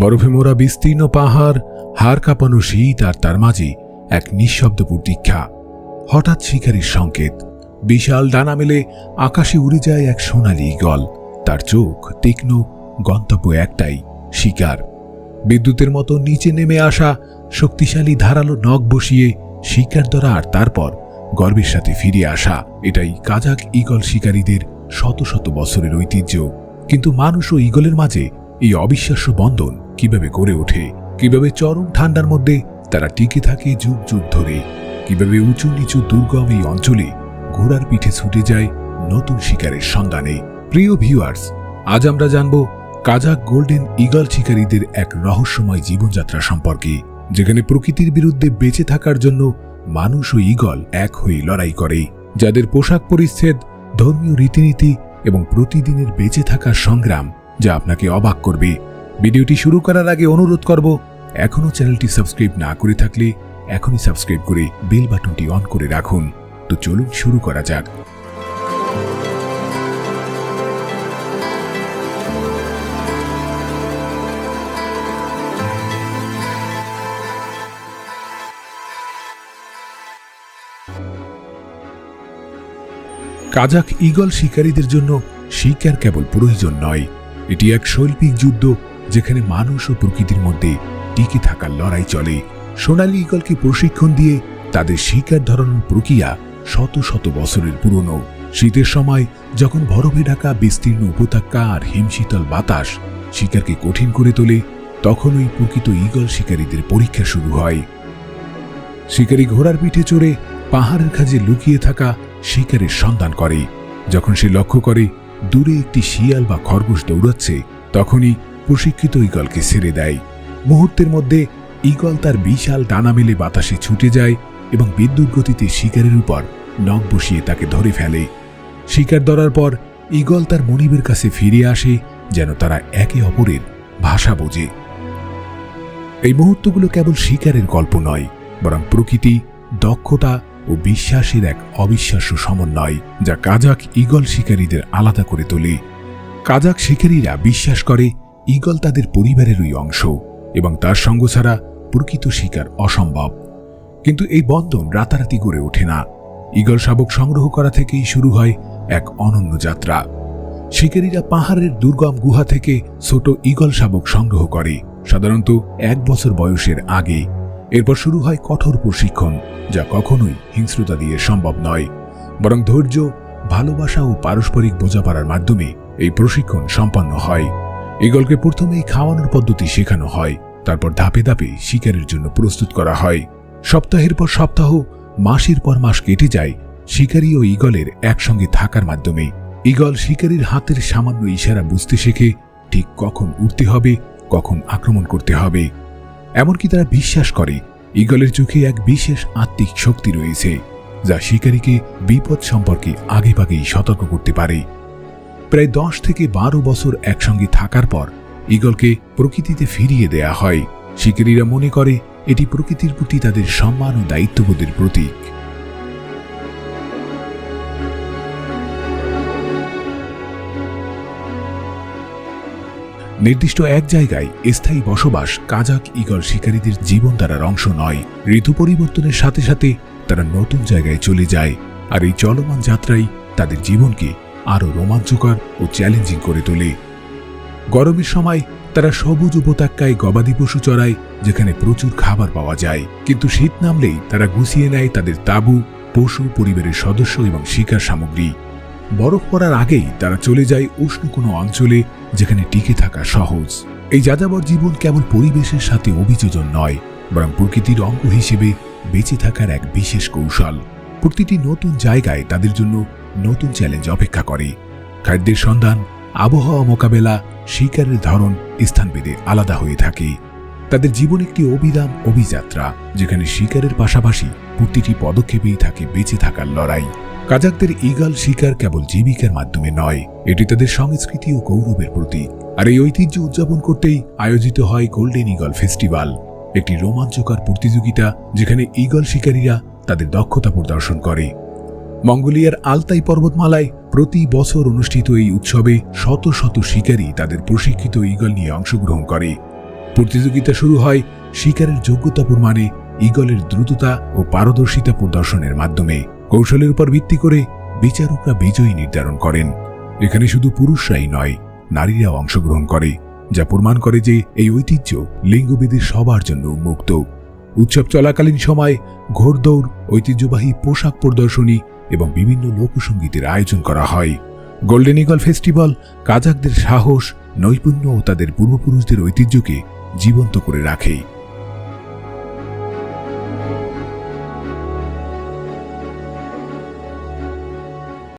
বরফে মোড়া বিস্তীর্ণ পাহাড়, হাড় কাঁপানো শীত আর তার মাঝে এক নিঃশব্দ প্রতীক্ষা হঠাৎ শিকারীর সংকেত। বিশাল ডানা মেলে আকাশে উড়ে যায় এক সোনালি ঈগল। তার চোখ তীক্ষ্ণ, গন্তব্য একটাই, শিকার। বিদ্যুতের মতো নিচে নেমে আসা শক্তিশালী ধারালো নখ বসিয়ে শিকার ধরা আর তারপর গর্বের সাথে ফিরে আসা, এটাই কাজাক ঈগল শিকারীদের শত শত বছরের ঐতিহ্য। কিন্তু মানুষ ও ঈগলের মাঝে এই অবিশ্বাস্য বন্ধন কীভাবে গড়ে ওঠে, কীভাবে চরম ঠান্ডার মধ্যে তারা টিকে থাকে যুগ যুগ ধরে, কীভাবে উঁচু নিচু দুর্গম এই অঞ্চলে ঘোড়ার পিঠে ছুটে যায় নতুন শিকারের সন্ধানে। প্রিয় ভিউয়ার্স আজ আমরা জানব কাজাক গোল্ডেন ঈগল শিকারীদের এক রহস্যময় জীবনযাত্রা সম্পর্কে, যেখানে প্রকৃতির বিরুদ্ধে বেঁচে থাকার জন্য মানুষ ও ঈগল এক হয়ে লড়াই করে, যাদের পোশাক পরিচ্ছেদ, ধর্মীয় রীতিনীতি এবং প্রতিদিনের বেঁচে থাকার সংগ্রাম যা আপনাকে অবাক করবে। ভিডিওটি শুরু করার আগে অনুরোধ করব, এখনও চ্যানেলটি সাবস্ক্রাইব না করে থাকলে এখনই সাবস্ক্রাইব করে বেল বাটনটি অন করে রাখুন। তো চলুন শুরু করা যাক। কাজাক ঈগল শিকারীদের জন্য শিকার কেবল প্রয়োজন নয়। এটি এক শৈল্পিক যুদ্ধ যেখানে মানুষ ও প্রকৃতির মধ্যে টিকে থাকার লড়াই চলে, সোনালী ঈগলকে প্রশিক্ষণ দিয়ে তাদের শিকার ধরানোর প্রক্রিয়া শত শত বছরের পুরনো। শীতের সময় যখন বরফে ঢাকা বিস্তীর্ণ উপত্যকা আর হিমশীতল বাতাস শিকারকে কঠিন করে তোলে, তখন ওই প্রকৃত ঈগল শিকারীদের পরীক্ষা শুরু হয়। শিকারী ঘোড়ার পিঠে চড়ে পাহাড়ের কাজে লুকিয়ে থাকা শিকারের সন্ধান করে। যখন সে লক্ষ্য করে দূরে একটি শিয়াল বা খরগোশ দৌড়াচ্ছে, তখনই প্রশিক্ষিত ঈগলকে ছেড়ে দেয়। মুহূর্তের মধ্যে ঈগল তার বিশাল ডানা মেলে বাতাসে ছুটে যায় এবং বিদ্যুৎ গতিতে শিকারের উপর নখ বসিয়ে তাকে ধরে ফেলে। শিকার ধরার পর ঈগল তার মনিবের কাছে ফিরে আসে, যেন তারা একে অপরের ভাষা বোঝে। এই মুহূর্তগুলো কেবল শিকারের গল্প নয়, বরং প্রকৃতি, দক্ষতা ও বিশ্বাসের এক অবিশ্বাস্য সমন্বয়, যা কাজাক ঈগল শিকারীদের আলাদা করে তোলে। কাজাক শিকারীরা বিশ্বাস করে ঈগল তাদের পরিবারেরই অংশ এবং তার সঙ্গ ছাড়া প্রকৃত শিকার অসম্ভব। কিন্তু এই বন্ধন রাতারাতি গড়ে ওঠে না। ঈগল শাবক সংগ্রহ করা থেকেই শুরু হয় এক অনন্য যাত্রা। শিকারীরা পাহাড়ের দুর্গম গুহা থেকে ছোট ঈগল শাবক সংগ্রহ করে, সাধারণত এক বছর বয়সের আগে। এরপর শুরু হয় কঠোর প্রশিক্ষণ, যা কখনোই হিংস্রতা দিয়ে সম্ভব নয়। বরং ধৈর্য, ভালোবাসা ও পারস্পরিক বোঝাপড়ার মাধ্যমে এই প্রশিক্ষণ সম্পন্ন হয়। ঈগলকে প্রথমেই খাওয়ানোর পদ্ধতি শেখানো হয়, তারপর ধাপে ধাপে শিকারের জন্য প্রস্তুত করা হয়। সপ্তাহের পর সপ্তাহ, মাসের পর মাস কেটে যায়, শিকারী ও ঈগলের একসঙ্গে থাকার মাধ্যমে। ঈগল শিকারীর হাতের সামান্য ইশারা বুঝতে শেখে ঠিক কখন উঠতে হবে, কখন আক্রমণ করতে হবে। এমনকি তারা বিশ্বাস করে, ঈগলের চোখে এক বিশেষ আত্মিক শক্তি রয়েছে, যা শিকারীকে বিপদ সম্পর্কে আগেভাগেই সতর্ক করতে পারে। প্রায় দশ থেকে বারো বছর একসঙ্গে থাকার পর ঈগলকে প্রকৃতিতে ফিরিয়ে দেয়া হয়। শিকারীরা মনে করে এটি প্রকৃতির প্রতি তাদের সম্মান ও দায়িত্ববোধের প্রতীক। নির্দিষ্ট এক জায়গায় স্থায়ী বসবাস কাজাক ঈগল শিকারীদের জীবন জীবনধারার অংশ নয়। ঋতু পরিবর্তনের সাথে সাথে তারা নতুন জায়গায় চলে যায়। আর এই চলমান যাত্রাই তাদের জীবনকে আরও রোমাঞ্চকর ও চ্যালেঞ্জিং করে তোলে। গরমের সময় তারা সবুজ উপত্যকায় গবাদি পশু চড়ায়, যেখানে প্রচুর খাবার পাওয়া যায়। কিন্তু শীত নামলেই তারা গুছিয়ে নেয় তাদের তাঁবু, পশু, পরিবারের সদস্য এবং শিকার সামগ্রী। বরফ পড়ার আগেই তারা চলে যায় উষ্ণ কোনো অঞ্চলে, যেখানে টিকে থাকা সহজ। এই যাযাবর জীবন কেবল পরিবেশের সাথে অভিযোজন নয়, বরং প্রকৃতির অঙ্গ হিসেবে বেঁচে থাকার এক বিশেষ কৌশল। প্রতিটি নতুন জায়গায় তাদের জন্য নতুন চ্যালেঞ্জ অপেক্ষা করে। খাদ্যের সন্ধান, আবহাওয়া মোকাবেলা, শিকারের ধরন স্থানভেদে আলাদা হয়ে থাকে। তাদের জীবন একটি অবিরাম অভিযাত্রা, যেখানে শিকারের পাশাপাশি প্রতিটি পদক্ষেপেই থাকে বেঁচে থাকার লড়াই। কাজাকদের ঈগল শিকার কেবল জীবিকার মাধ্যমে নয়, এটি তাদের সংস্কৃতি ও গৌরবের প্রতীক। আর এই ঐতিহ্য উদযাপন করতেই আয়োজিত হয় গোল্ডেন ঈগল ফেস্টিভ্যাল একটি রোমাঞ্চকর প্রতিযোগিতা, যেখানে ঈগল শিকারীরা তাদের দক্ষতা প্রদর্শন করে। মঙ্গোলিয়ার আলতাই পর্বতমালায় প্রতি বছর অনুষ্ঠিত এই উৎসবে শত শত শিকারী তাদের প্রশিক্ষিত ঈগল নিয়ে অংশগ্রহণ করে। প্রতিযোগিতা শুরু হয় শিকারের যোগ্যতা প্রমাণে ইগলের দ্রুততা ও পারদর্শিতা প্রদর্শনের মাধ্যমে। কৌশলের উপর ভিত্তি করে বিচারকরা বিজয়ী নির্ধারণ করেন। এখানে শুধু পুরুষরাই নয়, নারীরাও অংশগ্রহণ করে, যা প্রমাণ করে যে এই ঐতিহ্য লিঙ্গভেদের সবার জন্য উন্মুক্ত। উৎসব চলাকালীন সময় ঘোড়দৌড়, ঐতিহ্যবাহী পোশাক প্রদর্শনী এবং বিভিন্ন লোকসঙ্গীতের আয়োজন করা হয়। গোল্ডেন ইগল ফেস্টিভ্যাল কাজাকদের সাহস, নৈপুণ্য ও তাদের পূর্বপুরুষদের ঐতিহ্যকে জীবন্ত করে রাখে।